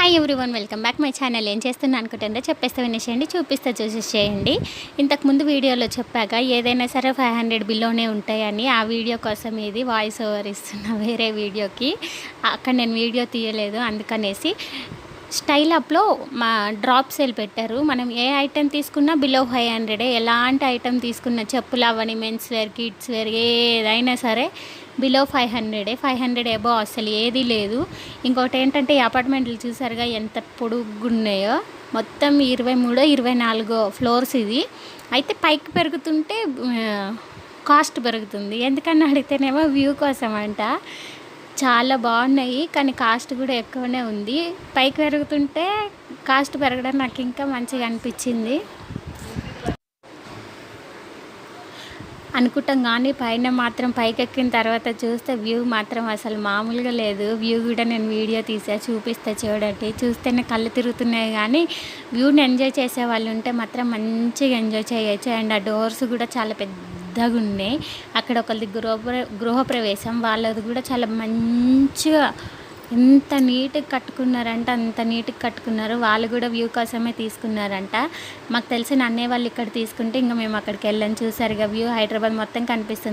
Hi everyone welcome back my channel ఏం చేస్తున్నా అనుకుంటుందో చెప్పేస్తే వినేసేయండి చూపిస్తే చూసేసేయండి. ఇంతకుముందు వీడియోలో చెప్పాక ఏదైనా సరే ఫైవ్ హండ్రెడ్ బిలోనే ఉంటాయని. ఆ వీడియో కోసం ఇది వాయిస్ ఓవర్ ఇస్తున్నా వేరే వీడియోకి. అక్కడ నేను వీడియో తీయలేదు అందుకనేసి స్టైల్ అప్లో మా డ్రాప్ సేల్ పెట్టారు. మనం ఏ ఐటెం తీసుకున్నా బిలో ఫైవ్ హండ్రెడే. ఎలాంటి ఐటెం తీసుకున్నా చెప్పులు అవని మెన్స్ వేర్ కిడ్స్ వేర్ ఏదైనా సరే బిలో ఫైవ్ హండ్రెడే. ఫైవ్ హండ్రెడ్ ఎబో అసలు ఏది లేదు. ఇంకోటి ఏంటంటే ఈ అపార్ట్మెంట్లు చూసారుగా ఎంత పొడుగున్నాయో. మొత్తం ఇరవై మూడో ఇరవై నాలుగో ఫ్లోర్స్ ఇది. అయితే పైకి పెరుగుతుంటే కాస్ట్ పెరుగుతుంది. ఎందుకని అడిగితేనేమో వ్యూ కోసం అంట చాలా బాగున్నాయి కానీ కాస్ట్ కూడా ఎక్కువనే ఉంది. పైకి పెరుగుతుంటే కాస్ట్ పెరగడం నాకు ఇంకా మంచిగా అనిపించింది. అనుకుంటాం కానీ పైన మాత్రం పైకి ఎక్కిన తర్వాత చూస్తే వ్యూ మాత్రం అసలు మామూలుగా లేదు. వ్యూ కూడా నేను వీడియో తీసా చూపిస్తే చూడండి. చూస్తేనే కళ్ళు తిరుగుతున్నాయి కానీ వ్యూని ఎంజాయ్ చేసే వాళ్ళు ఉంటే మాత్రం మంచిగా ఎంజాయ్ చేయొచ్చు. అండ్ ఆ డోర్స్ కూడా చాలా పెద్ద పెద్దగా ఉన్నాయి అక్కడ ఒకరిది గృహ గృహప్రవేశం. వాళ్ళది కూడా చాలా మంచిగా ఎంత నీట్గా కట్టుకున్నారంట అంత నీట్గా కట్టుకున్నారు. వాళ్ళు కూడా వ్యూ కోసమే తీసుకున్నారంట. మాకు తెలిసిన అన్నయ్య వాళ్ళు ఇక్కడ తీసుకుంటే ఇంకా మేము అక్కడికి వెళ్ళాం. చూసారుగా వ్యూ హైదరాబాద్ మొత్తం కనిపిస్తుంది.